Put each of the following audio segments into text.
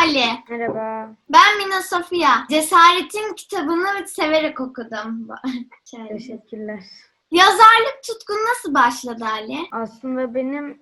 Merhaba. Ben Mina Sofia. Cesaretin kitabını severek okudum. Şöyle. Teşekkürler. Yazarlık tutkun nasıl başladı Ali? Aslında benim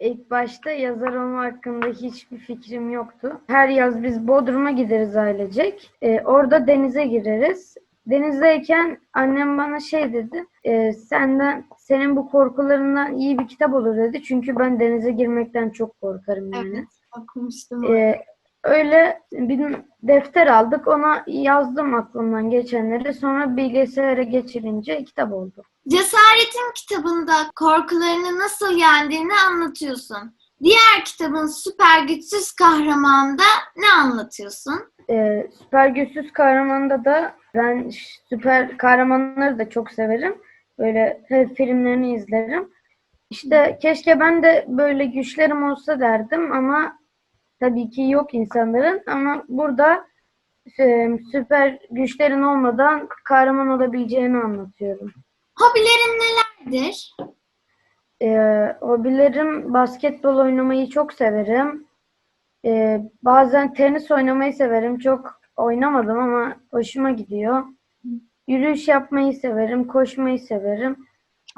ilk başta yazar olma hakkında hiçbir fikrim yoktu. Her yaz biz Bodrum'a gideriz ailecek. Ee, orada denize gireriz. Denizdeyken annem bana şey dedi. "Ee, senden senin bu korkularından iyi bir kitap olur dedi. Çünkü ben denize girmekten çok korkarım yani. Evet, okumuştum. Ee, öyle bir defter aldık. Ona yazdım aklımdan geçenleri. Sonra bilgisayara geçirince kitap oldu. Cesaretin kitabında korkularını nasıl yendiğini anlatıyorsun. Diğer kitabın süper güçsüz kahramanda ne anlatıyorsun? Ee, süper güçsüz kahramanda da ben süper kahramanları da çok severim. Böyle hep filmlerini izlerim. İşte keşke ben de böyle güçlerim olsa derdim ama tabii ki yok insanların. Ama burada e, süper güçlerin olmadan kahraman olabileceğini anlatıyorum. Hobilerin nelerdir? Ee, hobilerim basketbol oynamayı çok severim. Ee, bazen tenis oynamayı severim. Çok oynamadım ama hoşuma gidiyor. Yürüyüş yapmayı severim, koşmayı severim.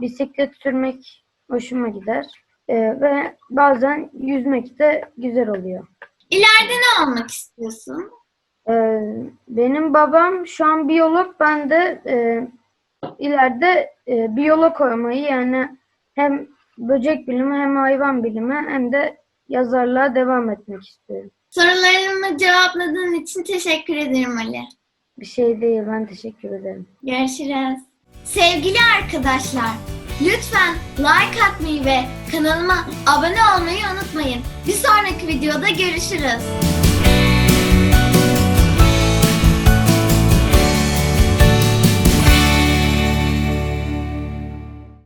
Bisiklet sürmek hoşuma gider. Ee, ve bazen yüzmek de güzel oluyor. İleride ne olmak istiyorsun? Ee, benim babam şu an biyolog, ben de e, ileride e, biyolog olmayı yani hem böcek bilimi hem hayvan bilimi hem de yazarlığa devam etmek istiyorum. Sorularımı cevapladığın için teşekkür ederim Ali. Bir şey değil, ben teşekkür ederim. Görüşürüz. Sevgili arkadaşlar, lütfen like atmayı ve kanalıma abone olmayı unutmayın. Bir sonraki videoda görüşürüz.